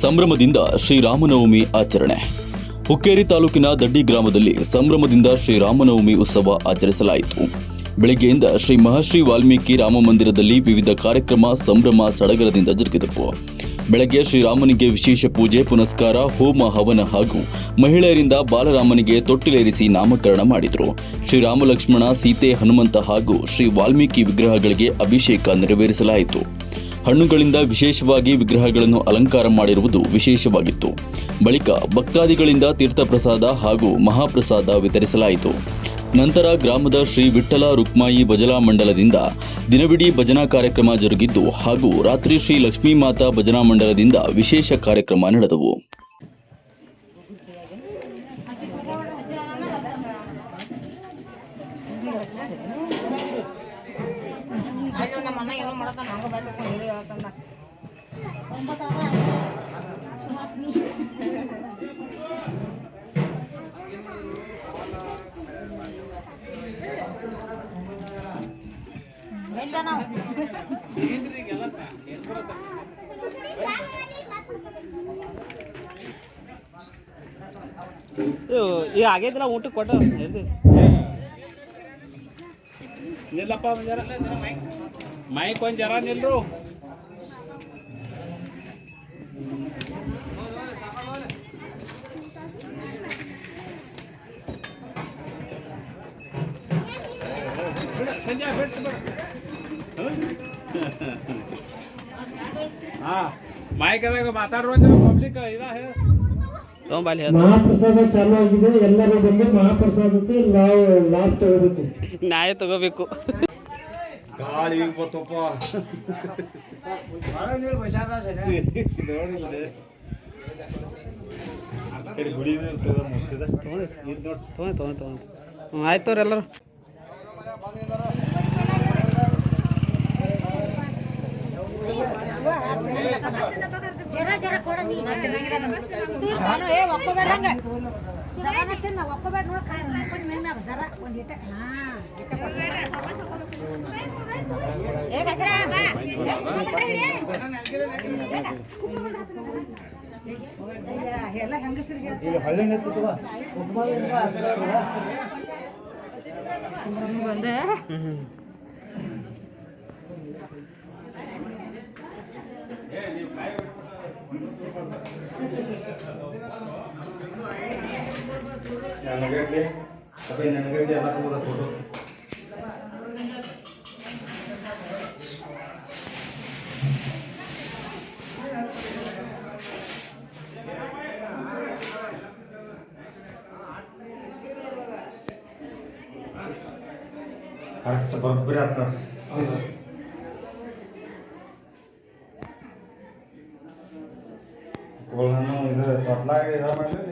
ಸಂಭ್ರಮದಿಂದ ಶ್ರೀರಾಮನವಮಿ ಆಚರಣೆ. ಹುಕ್ಕೇರಿ ತಾಲೂಕಿನ ದಡ್ಡಿ ಗ್ರಾಮದಲ್ಲಿ ಸಂಭ್ರಮದಿಂದ ಶ್ರೀರಾಮನವಮಿ ಉತ್ಸವ ಆಚರಿಸಲಾಯಿತು. ಬೆಳಗ್ಗೆಯಿಂದ ಶ್ರೀ ಮಹರ್ಷಿ ವಾಲ್ಮೀಕಿ ರಾಮ ಮಂದಿರದಲ್ಲಿ ವಿವಿಧ ಕಾರ್ಯಕ್ರಮ, ಸಂಭ್ರಮ ಸಡಗರದಿಂದ ಜರುಗಿದವು. ಬೆಳಗ್ಗೆ ಶ್ರೀರಾಮನಿಗೆ ವಿಶೇಷ ಪೂಜೆ, ಪುನಸ್ಕಾರ, ಹೋಮ, ಹವನ ಹಾಗೂ ಮಹಿಳೆಯರಿಂದ ಬಾಲರಾಮನಿಗೆ ತೊಟ್ಟಿಲೇರಿಸಿ ನಾಮಕರಣ ಮಾಡಿದರು. ಶ್ರೀರಾಮ ಲಕ್ಷ್ಮಣ ಸೀತೆ, ಹನುಮಂತ ಹಾಗೂ ಶ್ರೀ ವಾಲ್ಮೀಕಿ ವಿಗ್ರಹಗಳಿಗೆ ಅಭಿಷೇಕ ನೆರವೇರಿಸಲಾಯಿತು. ಹಣ್ಣುಗಳಿಂದ ವಿಶೇಷವಾಗಿ ವಿಗ್ರಹಗಳನ್ನು ಅಲಂಕಾರ ಮಾಡಿರುವುದು ವಿಶೇಷವಾಗಿತ್ತು. ಬಳಿಕ ಭಕ್ತಾದಿಗಳಿಂದ ತೀರ್ಥಪ್ರಸಾದ ಹಾಗೂ ಮಹಾಪ್ರಸಾದ ವಿತರಿಸಲಾಯಿತು. ನಂತರ ಗ್ರಾಮದ ಶ್ರೀ ವಿಠಲ ರುಕ್ಮಾಯಿ ಭಜನಾ ಮಂಡಲದಿಂದ ದಿನವಿಡೀ ಭಜನಾ ಕಾರ್ಯಕ್ರಮ ಜರುಗಿದ್ದು ಹಾಗೂ ರಾತ್ರಿ ಶ್ರೀ ಲಕ್ಷ್ಮೀ ಮಾತಾ ಭಜನಾ ಮಂಡಲದಿಂದ ವಿಶೇಷ ಕಾರ್ಯಕ್ರಮ ನಡೆದವು. ನಾವು. ಈಗ ಆಗೈತಿಲ್ಲ ಊಟಕ್ಕೆ ಕೊಟ್ಟು ಇಲ್ಲಪ್ಪ ನಿಲ್ಲಪ್ಪ ಒಂದ್ ಜರ. ಮೈಕ್ ಒಂದ್ ಜರ ನಿಲ್ರು. ಸಂಜೆ ಬಿಟ್ಟು ಹಾ ಮೈಕ್ ಅದಾಗ ಮಾತಾಡುವ ಪಬ್ಲಿಕ್ ಇದ ತೊಗೊಂಬಲ್ಲಿ ಮಹಾಪ್ರಸಾದ ಚಾಲು ಆಗಿದೆ ಎಲ್ಲರೂ ಬಂದು ಮಹಾಪ್ರಸಾದಕ್ಕೆ ನಾವು ಲಾಭ ತಗೋಬೇಕು. ನ್ಯಾಯ ತಗೋಬೇಕು. ಗಾಳಿ ಬತ್ತಪ್ಪ. ಆಯ್ತು ತೋರಿ ಎಲ್ಲರೂ ಜರ ಜರ ಕೊಡ ನಾನು ಏ ಒಪ್ಪಬೇಡ ಹಂಗ ದವಾನ ತಿನ್ನ ಒಪ್ಪಬೇಡ ನೋಡ ಕಾಯಿ ಮಾಡ್ಕೊಂಡು ಮೇಲೆ ಮ್ಯಾಗ ದರ ಒಂದು ಇಟ ಹಾ ಇಟ ಏ ಕಸರ ಬಾ ಎಲ್ಲ ಹೆಂಗಸರಿಗೆ ಬಂದೆ ನನಗಡ್ಲಿ ಅದೇ ನನಗಡ್ಲಿ ಎಲ್ಲ ತಗೋದ ಫೋಟೋ ಕರೆಕ್ಟ್ ಬರೋಬ್ಬರಿ ಆತ రామాయణం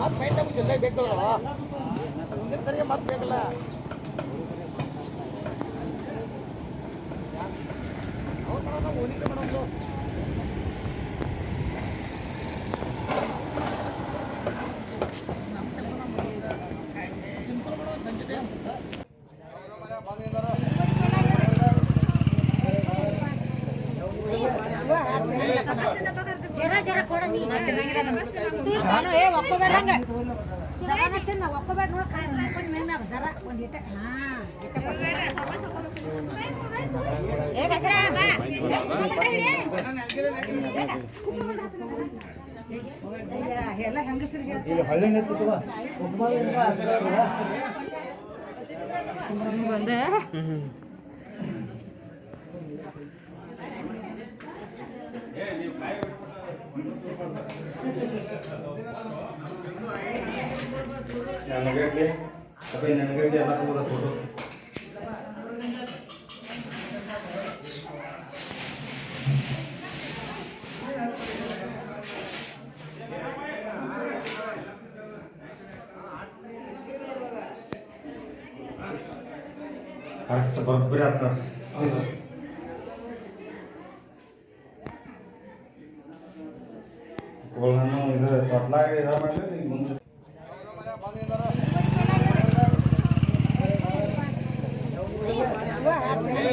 ಮತ್ತೆ ಪೇಂಟ್ ನಮಗೆ ಸಿಲ್ಲೇ ಬೇಕಲ್ಲ? ಮುಂದಿನ ಸರಿಗೆ ಮತ್ತೆ ಬೇಕಲ್ಲ? ಅವ್ರು ಮಾಡೋದು ಓನಿಗೆ ಮಾಡೋದು. ಹಂಗ ದವಾನ ತಿನ್ನ ಒಪ್ಪಬೇಡ ನೋಡ ಕಾಯಿ ಹಾಕೊಂಡು ಮೇಲೆ ಮ್ಯಾಗ ದರ ಒಂದ್ ಇಟ ಹಾ ಇಟ ಏ ಕಸರ ಬಾ ಎಲ್ಲ ಹೆಂಗಸರಿಗೆ ಬಂದೆ ನನಗೆ ಅಪ್ಪ ನನಗೆ ಎಲ್ಲ ತಗೋದ ಫೋಟೋ ಕರೆಕ್ಟ್ ಬರೋಬ್ಬರಿ ಆತ ನಾನು ಇದು ತೊಟ್ಲಾಗ ಇದ ಮಾಡಲಿ ಈಗ ಮುಂಚೆ ಜರ ಜರ ಕೊಡ ನೀ ನಾನು ಏ ಒಪ್ಪಬೇಡ ಹಂಗ ದವಾನ ತಿನ್ನ ಒಪ್ಪಬೇಡ ನೋಡ ಕಾಯಿ ಹಾಕೊಂಡು ಮೇಲೆ ಮ್ಯಾಗ ದರ ಒಂದ್ ಇಟ ಹಾ ಇಟ ಏ ಕಸರ ಬಾ ಎಲ್ಲ ಹೆಂಗಸರಿಗೆ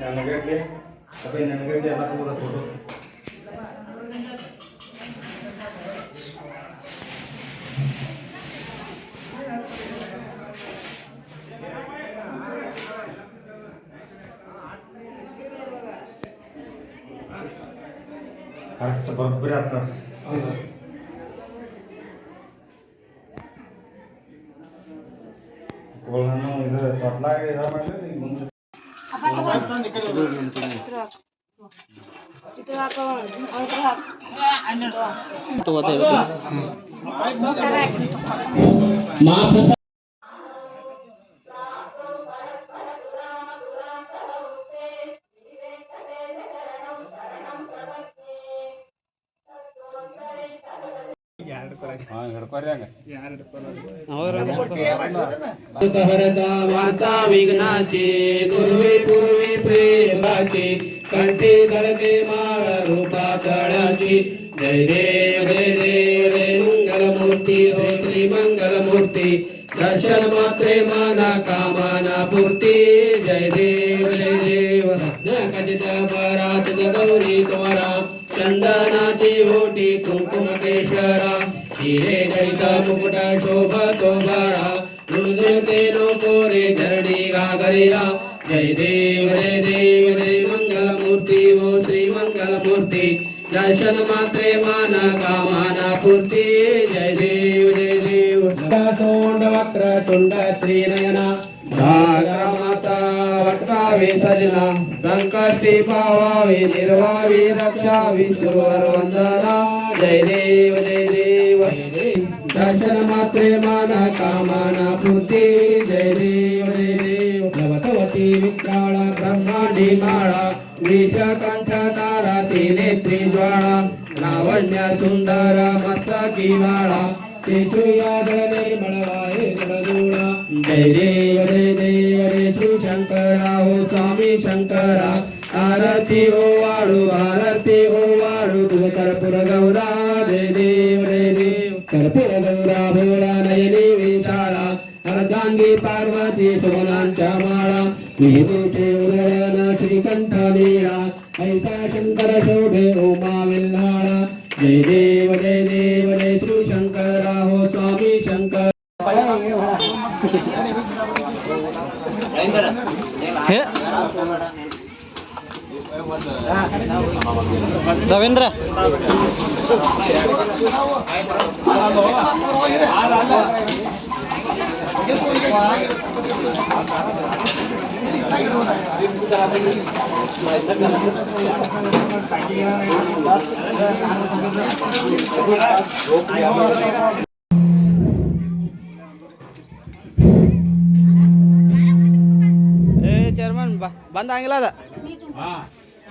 ನನಗೆ ಅಪ್ಪ ನನಗೆ ಎಲ್ಲ ತಗೋದ ಫೋಟೋ ಕರೆಕ್ಟ್ ಬರೋಬ್ಬರಿ ಆತ ಕೋಲನ್ನು ಇದು ತೊಟ್ಲಾಗ ಇದು ಮಾಡಲಿ ನೀವು ಮುಂಚೆ ಮಾತ್ರ वाचा विघ्नाचे पूर्वी पूर्वी प्रेमाचे कंठी कळके माळ रूपा तळाची. जय देव जय देव जय मंगलमूर्ती हो श्री मंगलमूर्ती. दर्शन मात्रे माना कामाना पूर्ती. जय देव जय देव कचित परात गौरी त्वरा. चंदनाची ओटी कुंकुम केशरा हिरे जैत मुकुट शोभतो बरा मृदुतेनो कोरे धरणी गागरिया जय देव जय देव जय मंगलमूर्ती ओ श्री मंगलमूर्ती। दर्शन मात्रे मान कामाना पूर्ती। जय देव जय देव। सोंड वक्र तुंड त्रिनयना। माता वटकावे सजना. संकष्टी पावावे निर्वावी रक्षा विश्वर वंदना जय देव जय देव. दर्शन मात्रे मान कामाना पूर्ती. जय देव जय देव. भगवती विक्राळ ब्रह्मांडी माळा. विषकंठ तारा तिने त्रिज्वाळा. लावण्य सुंदर मस्तकी माळा. शिशुयादने मळवाये गुणगुणा जय देव जय देव ಶಂಕರ ಆರತಿ ಓವಾಡು ಆರತಿ ಓವಾಡು ಕರ್ಪುರ ಗೌರ ಜಯ ದೇವ ಜಯ ದೇವ ಕರ್ಪುರ ಗೌರ ಭೋಲ ನಯ ದೇವಿ ತಾಳ ಅರ್ಧಾಂಗಿ ಪಾರ್ವತಿ ಸೋನಾಂಚ ಮಾಳ ವಿಭೂತಿ ಉದಯನ ಶ್ರೀಕಂಠ ನೀಳ ಐಸ ಶಂಕರ ಶೋಭೆ ಉಮಾ ವಿಲ್ಲಾಳ ಜಯ ದೇವ ರವೀಂದ್ರ ಚೇರ್ಮನ್ ಬಂದ ಹಂಗಿಲ್ಲ ಅದ.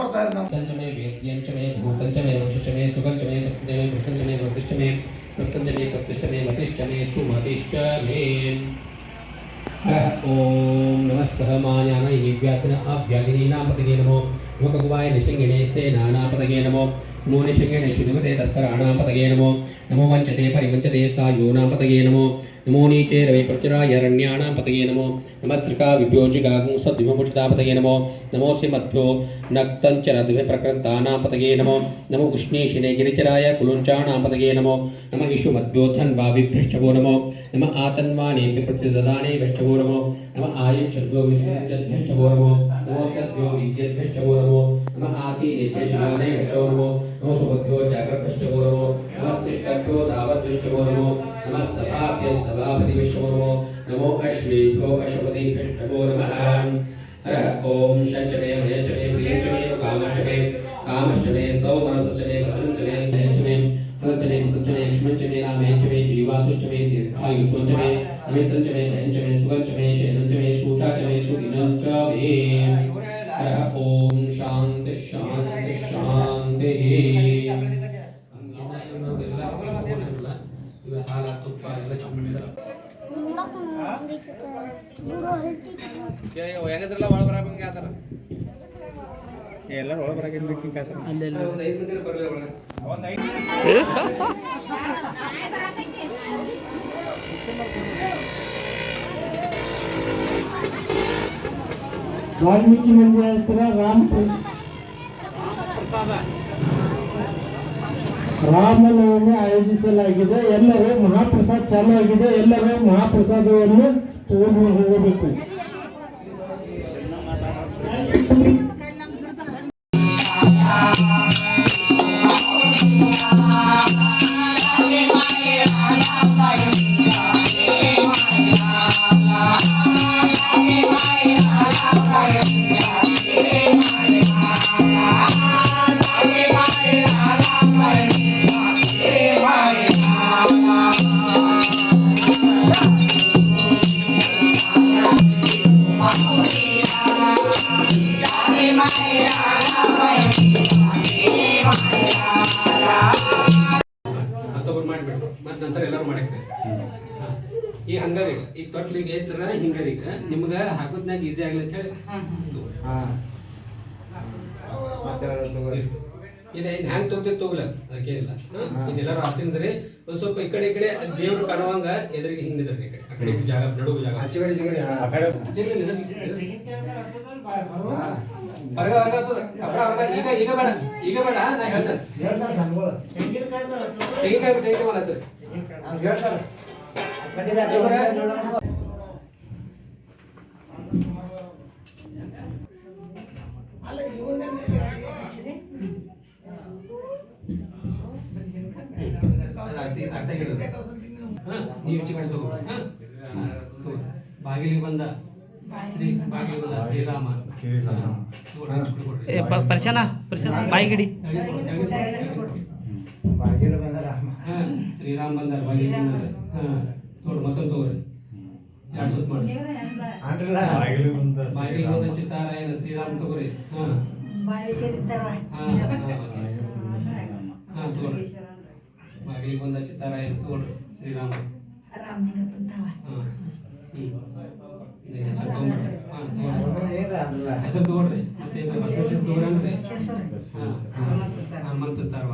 आता पंचमे वेद्यंचमे भूतंचमे वंशचमे सुगंचमे सप्तमे भूतंचमे वृक्षमे वृक्षंचमे कपिष्टमे मतिष्टमे सुमतिष्टमे ओम नमः सहमायान दिव्यातन अव्यागिनीनापतगे नमो मुखकुवाय ముఖగువాయ నిశింగిణేస్తే నానాపదగే నమో. మూనిశింగిణ శునిమతే తస్కరాణాపదగే నమో. నమో వంచతే పరివంచతే స్థాయూనాపదగే నమో. నమో నీచే రవి ప్రచురాయరణ్యాణాం పతగే నమో. నమస్త్రికా విభ్యోజిగాగు సద్విమముచితాపతగే నమో. నమోసి మధ్యో నక్తంచరద్వి ప్రకృతానాం పతగే నమో. నమో ఉష్ణీషినే గిరిచరాయ కులుంచాణాం పతగే నమో. నమ ఇషు మధ్యోధన్వా విభ్యశ్చవో నమో. నమ ఆతన్వాణేభ్య ప్రతిదదానేభ్యశ్చవో నమో. నమ ఆయుచ్చద్వో విశ్వభ్యశ్చవో నమో. नमो सद्यो विद्यद्भ्यश्चवो नमो नम आसीनेभ्य शिवाने भ्यश्चवो नमो नमो सुभद्यो जाग्रद्भ्यश्चवो नमो नमस्तिष्ठभ्यो धावद्भ्यश्चवो नमो नमः सभाभ्यः सभापतिभ्यश्चवो नमो नमो अश्वेभ्यो अश्वपतिभ्यश्चवो नमः हरः ॐ शञ्चमे मयश्चमे प्रियञ्चमे कामश्चमे कामश्चमे सौमनसश्चमे भद्रञ्चमे जयश्चमे भद्रञ्चमे भद्रञ्चमे लक्ष्मञ्चमे रामेञ्चमे जीवातुश्चमे दीर्घायुत्वञ्चमे नमित्रञ्चमे भयञ्चमे सुगञ्चमे शयनञ्चमे शूचाचमे सुदिनञ्चमे हरः ॐ शान्तिः शान्तिः शान्तिः ಇವ ಹಾಲು ತುಪ್ಪ ಎಲ್ಲ ಚಮ್ಮಡಿ ಹೆಂಗದ್ರಲ್ಲ ಒಳ ಬರಬೇಕು ಆತರ ಎಲ್ಲರೂ ಒಳಗೆ ಬರಕ್ಕೆ ಒಂದು ಐದು ಮಂದಿ ಬರಲಿ ಒಳಗೆ ವಾಲ್ಮೀಕಿ ಮಂದಿರ ಹತ್ರ ರಾಮ ರಾಮನವಮಿ ಆಯೋಜಿಸಲಾಗಿದೆ. ಎಲ್ಲರೂ ಮಹಾಪ್ರಸಾದ್ ಚಾಲು ಆಗಿದೆ. ಎಲ್ಲರೂ ಮಹಾಪ್ರಸಾದವನ್ನು ತಗೊಂಡು ಹೋಗಬೇಕು. ಅಂತ ಹೇಳಿ ಇದೆ ಇನ್ ಹ್ಯಾಂಗ್ ತೊಗ್ತೈತೆ ತಗೋಲ? ಅದಕ್ಕೇನಿಲ್ಲ ಇದೆಲ್ಲರೂ ಆಗ್ತಿಂದ್ರಿ ಒಂದ್ ಸ್ವಲ್ಪ ಈ ಕಡೆ ಈ ಕಡೆ ದೇವ್ರು ಕಾಣುವಂಗ ಎದುರಿಗೆ ಹಿಂಗ್ ನಿಂದ್ರಿ ಕಡೆ. ಆ ಕಡೆ ಜಾಗ ನಡುವು ಜಾಗ. ಇಲ್ಲ, ಇಲ್ಲ, ಇಲ್ಲ, ಇಲ್ಲ. ಹೊರಗ ಹೊರಗ ಆಗ್ತದ. ಕಬ್ರ ಹೊರಗ. ಈಗ ಈಗ ಬೇಡ. ಈಗ ಬೇಡ ನಾ ಹೇಳ್ತೇನೆ. ತೆಗಿಕಾಯಿ ತೆಗಿಕಾಯಿ ಮಾಡತ್ತೀರಿ ಅದು ನೀವು ಚಿಕಡೆ ತಗೋ. ಬಾಗಿಲಿಗೆ ಬಂದ ಶ್ರೀ ಬಾಗಿಲಿಗೆ ಬಂದ ಶ್ರೀರಾಮ. ಶ್ರೀರಾಮ ಪ್ರಚನ ಪ್ರಚನ ಬಾಯಿಗಿಡಿ. ಬಾಗಿಲು ಬಂದ ರಾಮ. ಶ್ರೀರಾಮ ಬಂದ ಬಾಗಿಲು ಬಂದ. ನೋಡಿ ಮತ್ತೊಂದು ತಗೋರಿ. ಎರಡು ಸುತ್ತ ಮಾಡಿ. ಬಾಗಿಲು ಬಂದ ಬಾಗಿಲು ಬಂದ ಚಿತ್ತಾರಾಯಣ ಶ್ರೀರಾಮ್ ತಗೋರಿ. ಹಾಂ. ಹಾ ಬಂದ ಬಂದ ಚಿತ್ತಾರಾಯಣ ತಗೊಳ್ರಿ ಶ್ರೀರಾಮ ಹಾ ಹ್ಮ್ ಇದು ಹೆಸರು ತಗೊಂಡ್ಬಿಡ್ರಿ ಹಾ ತಗೊಳ್ರಿ ಹೆಸರು ತಗೊಳ್ರಿ ಮತ್ತೆ ಇಬ್ರು ಬಸವೇಶ್ವರ ಹಾಂ ಹಾ ಹಾ ಹನುಮಂತ ತಾರ್ವ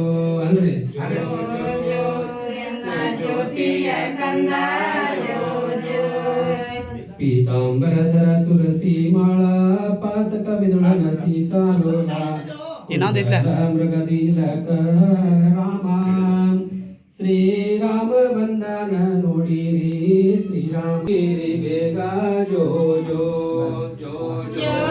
जरा तुलसी माळा पात कविदुळन सीता लोला मृगदील रामा श्री राम बंदन नोडिरी श्री राम गिरी बेगा जो जो जो जो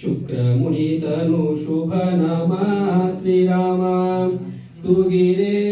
शुक्रमुनितनु शुभनामा श्रीरामा। तु गिरे